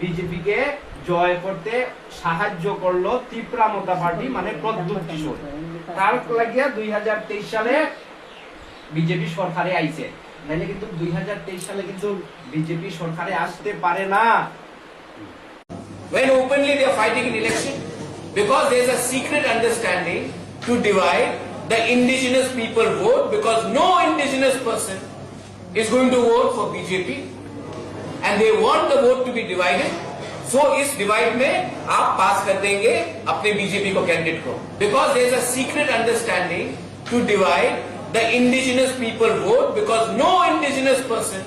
বিজেপিকে জয় করতে সাহায্য করল তীব্রামতা পার্টি মানে প্রদ্যুৎ কিশোর তার লাগিয়া দুই সালে বিজেপি সরকারে আইছে নাইলে কিন্তু দুই সালে কিন্তু বিজেপি সরকারে আসতে পারে না when openly they are fighting in election because there is a secret understanding to divide the indigenous people vote because no indigenous person is going to vote for BJP and they want the vote to be divided. So इस divide में आप पास कर देंगे अपने BJP को candidate को. Because there is a secret understanding to divide the indigenous people vote because no indigenous person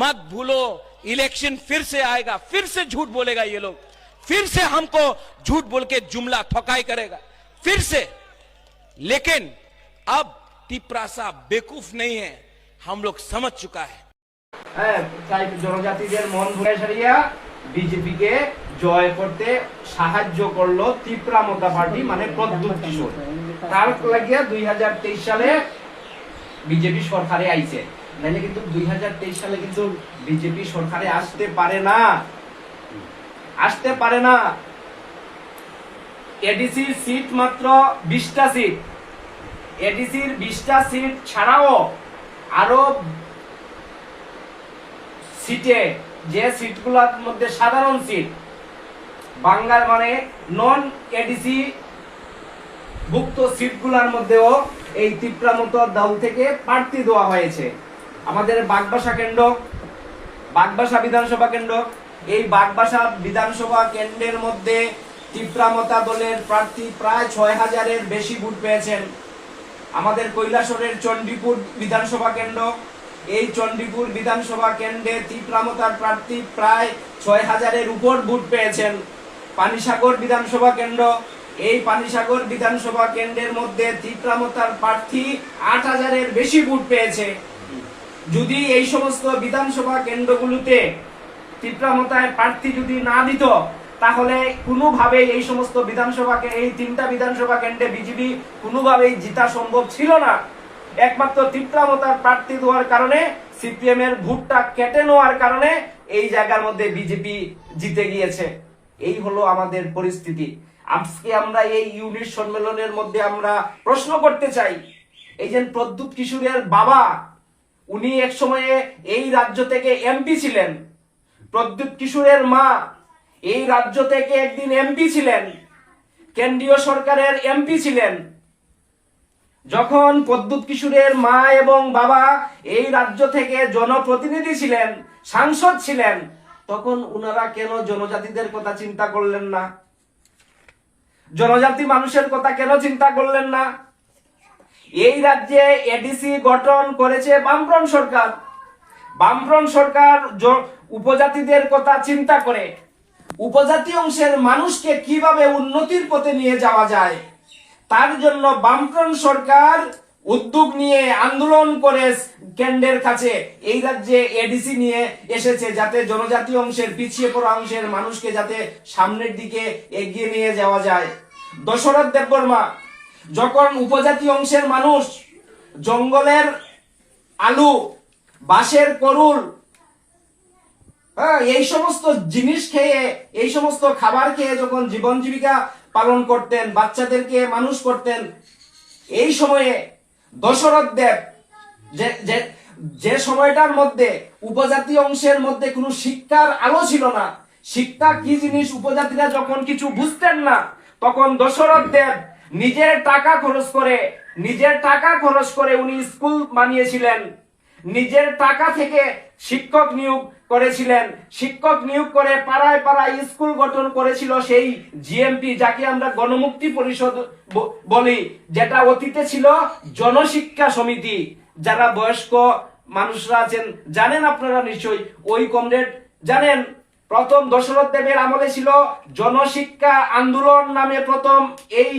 मत भूलो इलेक्शन फिर से आएगा, फिर से झूठ बोलेगा ये लोग. फिर से हमको झूठ बोल के जुमला थकाई करेगा, फिर से. लेकिन अब टिपरासा बेकूफ नहीं है, हम लोग समझ चुका है. হ্যাঁ তাই জনজাতিদের মন ঘুরে সারিয়া বিজেপিকে জয় করতে সাহায্য করল তীব্রামতা পার্টি মানে প্রদ্যুৎ কিশোর। তার লাগিয়া দুই সালে বিজেপি সরকারে আইছে। নাইলে কিন্তু দুই সালে কিন্তু বিজেপি সরকারে আসতে পারে না। আসতে পারে না। এডিসির সিট মাত্র বিশটা সিট। এডিসির বিশটা সিট ছাড়াও আরও সিটে যে সিটগুলোর মধ্যে সাধারণ সিট বাংলার মানে নন এডিসি ভুক্ত সিটগুলোর মধ্যেও এই তিপ্রামত দল থেকে প্রার্থী দেওয়া হয়েছে। আমাদের বাগবাসা কেন্দ্র, বাগবাসা বিধানসভা কেন্দ্র, এই বাগবাসা বিধানসভা কেন্দ্রের মধ্যে তিপ্রামতা দলের প্রার্থী প্রায় ছয় হাজারের বেশি ভোট পেয়েছেন। আমাদের কৈলাসরের চণ্ডীপুর বিধানসভা কেন্দ্র এই চণ্ডীপুর বিধানসভা কেন্দ্রে তীব্রামতার প্রার্থী প্রায় ছয় হাজারের উপর ভোট পেয়েছেন। পানিসাগর বিধানসভা কেন্দ্র, এই পানিসাগর বিধানসভা কেন্দ্রের মধ্যে তীব্রামতার প্রার্থী আট হাজারের বেশি ভোট পেয়েছে। যদি এই সমস্ত বিধানসভা কেন্দ্রগুলোতে তীব্রামতায় প্রার্থী যদি না দিত, তাহলে কোনোভাবেই এই সমস্ত বিধানসভাকে, এই তিনটা বিধানসভা কেন্দ্রে বিজেপি কোনোভাবেই জিতা সম্ভব ছিল না। একমাত্র তীব্রামতার প্রার্থী দেওয়ার কারণে সিপিএম এর ভোটটা কেটে নেওয়ার কারণে এই জায়গার মধ্যে বিজেপি জিতে গিয়েছে। এই হলো আমাদের পরিস্থিতি। আজকে আমরা এই ইউনিট সম্মেলনের মধ্যে আমরা প্রশ্ন করতে চাই। এই যে প্রদ্যুৎ কিশোরের বাবা, উনি এক সময়ে এই রাজ্য থেকে এমপি ছিলেন। প্রদ্যুৎ কিশোরের মা, এই রাজ্য থেকে একদিন এমপি ছিলেন। কেন্দ্রীয় সরকারের এমপি ছিলেন। যখন প্রদ্যুৎ কিশোরের মা এবং বাবা এই রাজ্য থেকে জনপ্রতিনিধি ছিলেন, সাংসদ ছিলেন, তখন উনারা কেন জনজাতিদের কথা চিন্তা করলেন না? জনজাতি মানুষের কথা কেন চিন্তা করলেন না? এই রাজ্যে এডিসি গঠন করেছে বামফ্রন্ট সরকার। বামফ্রন্ট সরকার উপজাতিদের কথা চিন্তা করে। উপজাতি অংশের মানুষকে কীভাবে উন্নতির পথে নিয়ে যাওয়া যায়? তার জন্য বামফ্রন্ট সরকার উদ্যোগ নিয়ে আন্দোলন করে কেন্দ্রের কাছে এই রাজ্যে এডিসি নিয়ে এসেছে যাতে জনজাতি অংশের, পিছিয়ে পড়া অংশের মানুষকে যাতে সামনের দিকে এগিয়ে নিয়ে যাওয়া যায়। দশরথ দেববর্মা, যখন উপজাতি অংশের মানুষ জঙ্গলের আলু, বাঁশের করুল হ্যাঁ এই সমস্ত জিনিস খেয়ে, এই সমস্ত খাবার খেয়ে যখন জীবন জীবিকা পালন করতেন, বাচ্চাদেরকে মানুষ করতেন। এই সময়ে দশরথ দেব যে যে সময়টার মধ্যে উপজাতি অংশের মধ্যে কোনো শিক্ষার আলো ছিল না। শিক্ষা কি জিনিস উপজাতিরা যখন কিছু বুঝতেন না, তখন দশরথ দেব নিজের টাকা খরচ করে, নিজের টাকা খরচ করে উনি স্কুল বানিয়েছিলেন। নিজের টাকা থেকে শিক্ষক নিয়োগ করেছিলেন। শিক্ষক নিয়োগ করে পাড়ায় পাড়ায় স্কুল গঠন করেছিল সেই জিএমপি, যাকে আমরা গণমুক্তি পরিষদ বলি, যেটা অতীতে ছিল জনশিক্ষা সমিতি। যারা বয়স্ক মানুষরা আছেন, জানেন আপনারা নিশ্চয়ই, ওই কমরেড জানেন। প্রথম দশরথ দেবের আমলে ছিল জনশিক্ষা আন্দোলন নামে প্রথম এই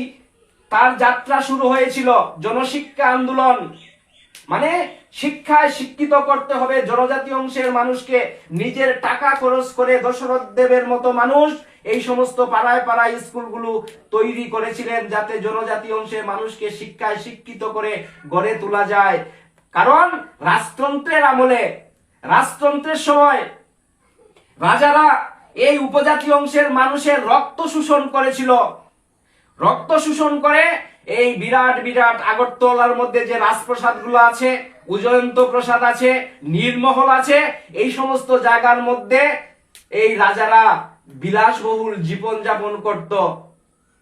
তার যাত্রা শুরু হয়েছিল, জনশিক্ষা আন্দোলন। মানে শিক্ষায় শিক্ষিত করতে হবে, জনজাতি অংশের মানুষকে নিজের টাকা খরচ করে দশরথ দেবের মতো মানুষ এই সমস্ত পাড়ায় পাড়ায় স্কুলগুলো তৈরি করেছিলেন যাতে জনজাতি অংশের মানুষকে শিক্ষায় শিক্ষিত করে গড়ে তোলা যায়। কারণ রাজতন্ত্রের আমলে, রাজতন্ত্রের সময় রাজারা এই উপজাতি অংশের মানুষের রক্ত শোষণ করেছিল। রক্ত শোষণ করে এই বিরাট বিরাট আগরতলার মধ্যে যে রাজপ্রসাদগুলো আছে, উজয়ন্ত প্রসাদ আছে, নীরমহল আছে, এই সমস্ত জায়গার মধ্যে এই রাজারা বিলাসবহুল জীবন যাপন করত।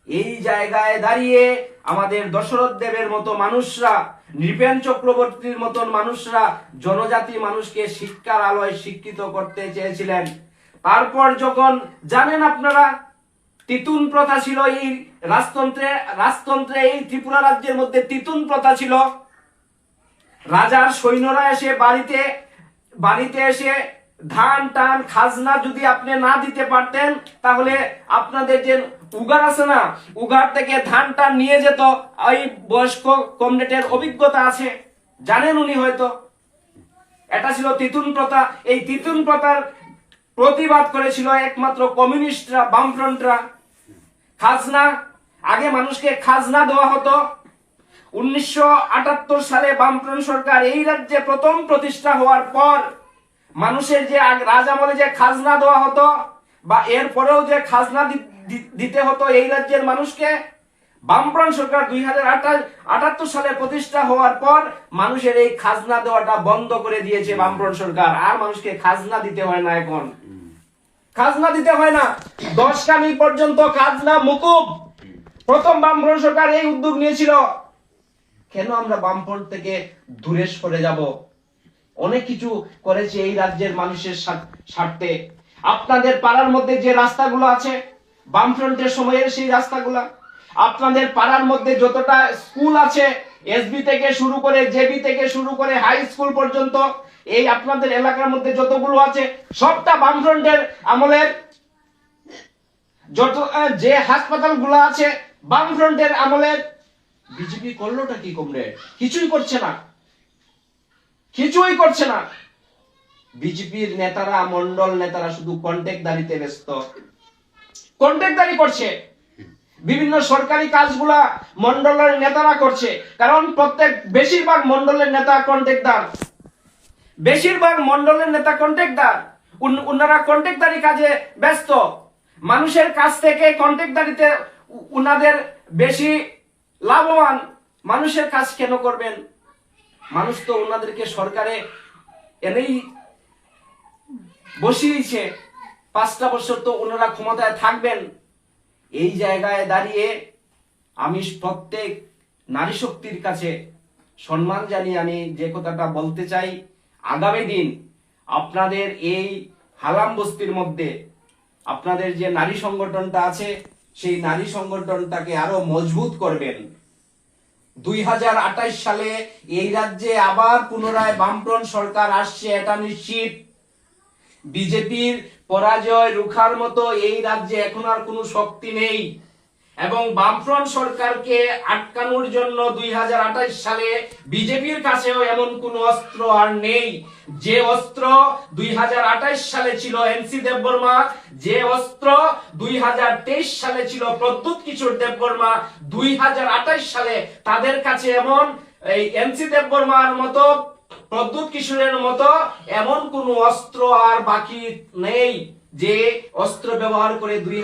এই জায়গায় দাঁড়িয়ে আমাদের দশরথ দেবের মতো মানুষরা, নৃপেন চক্রবর্তীর মতন মানুষরা জনজাতি মানুষকে শিক্ষার আলোয় শিক্ষিত করতে চেয়েছিলেন। তারপর যখন জানেন আপনারা তিতুন প্রথা ছিল এই রাজতন্ত্রে রাজতন্ত্রে এই ত্রিপুরা রাজ্যের মধ্যে তিতুন প্রথা ছিল। রাজার সৈন্যরা এসে বাড়িতে বাড়িতে এসে ধান, টান, খাজনা যদি আপনি না দিতে পারতেন, তাহলে আপনাদের যে উগার আছে না, উগার থেকে ধান, টান নিয়ে যেত। ওই বয়স্ক কমরেডের অভিজ্ঞতা আছে, জানেন উনি হয়তো। এটা ছিল তিতুন প্রথা। এই তিতুন প্রথার প্রতিবাদ করেছিল একমাত্র কমিউনিস্টরা, বামফ্রন্টরা। খাজনা, আগে মানুষকে খাজনা দেওয়া হতো। উনিশশো আটাত্তর সালে বামফ্রন্ট সরকার এই রাজ্যে প্রথম প্রতিষ্ঠা হওয়ার পর মানুষের যে আগ- রাজ আমলে যে খাজনা দেওয়া হতো বা এর পরেও যে খাজনা দিতে হতো এই রাজ্যের মানুষকে, বামফ্রন্ট সরকার দুই হাজার আটাত্তর সালে প্রতিষ্ঠা হওয়ার পর মানুষের এই খাজনা দেওয়াটা বন্ধ করে দিয়েছে বামফ্রন্ট সরকার। আর মানুষকে খাজনা দিতে হয় না এখন। খাজনা দিতে হয় না। দশ কামি পর্যন্ত খাজনা মুকুব। প্রথম বামফ্রন্ট সরকার এই উদ্যোগ নিয়েছিল। কেন আমরা বামফ্রন্ট থেকে দূরে সরে যাব? অনেক কিছু করেছে এই রাজ্যের মানুষের স্বার্থ- আপনাদের পাড়ার মধ্যে যে রাস্তাগুলো আছে, বামফ্রন্টের সময়ের সেই রাস্তাগুলা, আপনাদের পাড়ার মধ্যে যতটা স্কুল আছে এসবি থেকে শুরু করে জেবি থেকে শুরু করে হাই স্কুল পর্যন্ত এই আপনাদের এলাকার মধ্যে যতগুলো আছে, সবটা বামফ্রন্টের আমলের। যত যে হাসপাতালগুলো আছে বামফ্রন্টের আমলের। বিজেপি করলোটা কি কমরেড কিছুই করছে না। কিছুই করছে না। বিজেপির নেতারা, মন্ডল নেতারা শুধু কন্টেক্ট দাঁড়িতে ব্যস্ত। কন্টেক্ট দাঁড়ি করছে। বিভিন্ন সরকারি কাজগুলা মন্ডলের নেতারা করছে। কারণ প্রত্যেক, বেশিরভাগ মন্ডলের নেতা কন্টেক্টদার বেশিরভাগ মন্ডলের নেতা কন্ট্রাক্টদার উনারা কন্ট্রাক্টদারি কাজে ব্যস্ত। মানুষের কাছ থেকে কন্ট্রাক্টদারিতে উনাদের বেশি লাভবান মানুষের কাজ কেন করবেন? মানুষ তো ওনাদেরকে সরকারে এনেই বসিয়েছে। পাঁচটা বছর তো ওনারা ক্ষমতায় থাকবেন। এই জায়গায় দাঁড়িয়ে আমি প্রত্যেক নারী শক্তির কাছে সম্মান জানিয়ে আমি যে কথাটা বলতে চাই, আগামী দিন আপনাদের এই হালাম বস্তির মধ্যে আপনাদের যে নারী সংগঠনটা আছে, সেই নারী সংগঠনটাকে আরও মজবুত করবেন। দুই সালে এই রাজ্যে আবার পুনরায় বামফ্রন্ট সরকার আসছে, এটা নিশ্চিত। বিজেপির পরাজয় রুখার মতো এই রাজ্যে এখন আর কোনো শক্তি নেই। এবং বামফ্রন্ট সরকারকে আটকানোর জন্য দুই সালে বিজেপির কাছেও এমন কোন অস্ত্র আর নেই। যে অস্ত্র দুই সালে ছিল এনসি দেববর্মা, যে অস্ত্র দুই হাজার তেইশ সালে ছিল প্রদ্যুৎ কিশোর দেববর্মা, দুই হাজার আঠাশ সালে তাদের কাছে এমন এই এনসি দেববর্মার মতো প্রদ্যুৎ কিশোরের মতো এমন কোন অস্ত্র আর বাকি নেই যে অস্ত্র ব্যবহার করে দুই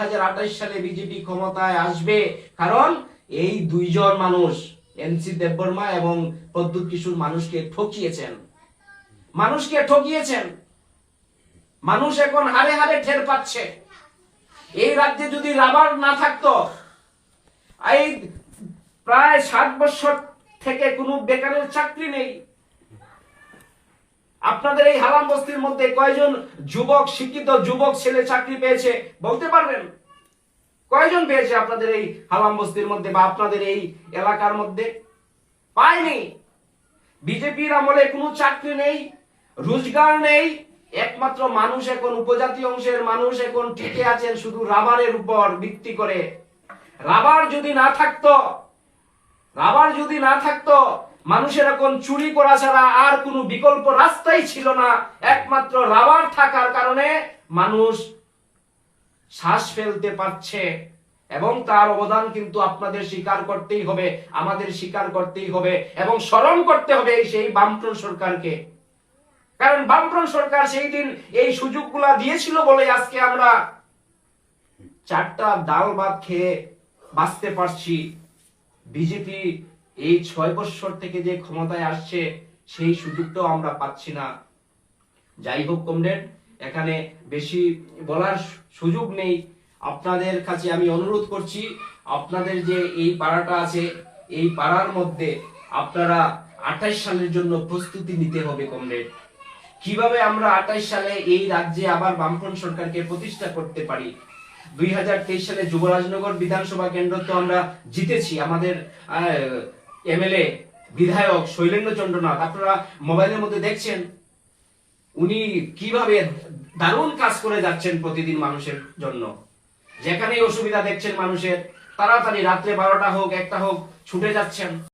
সালে বিজেপি ক্ষমতায় আসবে। কারণ এই দুইজন মানুষ এনসি দেববর্মা এবং প্রদ্যুৎ কিশোর মানুষকে ঠকিয়েছেন। মানুষকে ঠকিয়েছেন। মানুষ এখন হারে হারে ঠের পাচ্ছে। এই রাজ্যে যদি রাবার না থাকতো, এই প্রায় ষাট বছর থেকে কোনো বেকারের চাকরি নেই। আপনাদের এই হালাম বস্তির মধ্যে কয়জন যুবক, শিক্ষিত যুবক, ছেলে চাকরি পেয়েছে বলতে পারবেন? কয়জন পেয়েছে আপনাদের এই হালাম বস্তির মধ্যে বা আপনাদের এই এলাকার মধ্যে? পায়নি। বিজেপির আমলে কোনো চাকরি নেই, রোজগার নেই, একমাত্র মানুষ এখন উপজাতি অংশের মানুষ এখন টিকে আছেন শুধু রাবারের উপর ভিত্তি করে। রাবার যদি না থাকতো, রাবার যদি না থাকতো মানুষের এখন চুরি করা ছাড়া আর কোনো বিকল্প রাস্তাই ছিল না। একমাত্র রাবার থাকার কারণে মানুষ শ্বাস ফেলতে পারছে এবং তার অবদান কিন্তু আপনাদের স্বীকার করতেই হবে, আমাদের স্বীকার করতেই হবে এবং স্মরণ করতে হবে সেই বামফ্রন্ট সরকারকে। কারণ বামফ্রন্ট সরকার সেই দিন এই সুযোগগুলা দিয়েছিল বলে আজকে আমরা চারটা ডাল ভাত খেয়ে বাঁচতে পারছি। বিজেপি এই ছয় বছর থেকে যে ক্ষমতায় আসছে, সেই সুযোগটাও আমরা পাচ্ছি না। যাই হোক, কমরেড, এখানে বেশি বলার সুযোগ নেই। আপনাদের কাছে আমি অনুরোধ করছি, আপনাদের যে এই পাড়াটা আছে, এই পাড়ার মধ্যে আপনারা আঠাইশ সালের জন্য প্রস্তুতি নিতে হবে, কমরেড। কীভাবে আমরা আঠাইশ সালে এই রাজ্যে আবার বামফ্রন্ট সরকারকে প্রতিষ্ঠা করতে পারি? দুই হাজার তেইশ সালে যুবরাজনগর বিধানসভা কেন্দ্র তো আমরা জিতেছি। আমাদের এমএলএ বিধায়ক শৈলেন্দ্র চন্দ্রনাথ আপনারা মোবাইলের মধ্যে দেখছেন, উনি কীভাবে দারুণ কাজ করে যাচ্ছেন প্রতিদিন মানুষের জন্য। যেখানেই অসুবিধা দেখছেন মানুষের, তাড়াতাড়ি রাত্রে বারোটা হোক, একটা হোক, ছুটে যাচ্ছেন।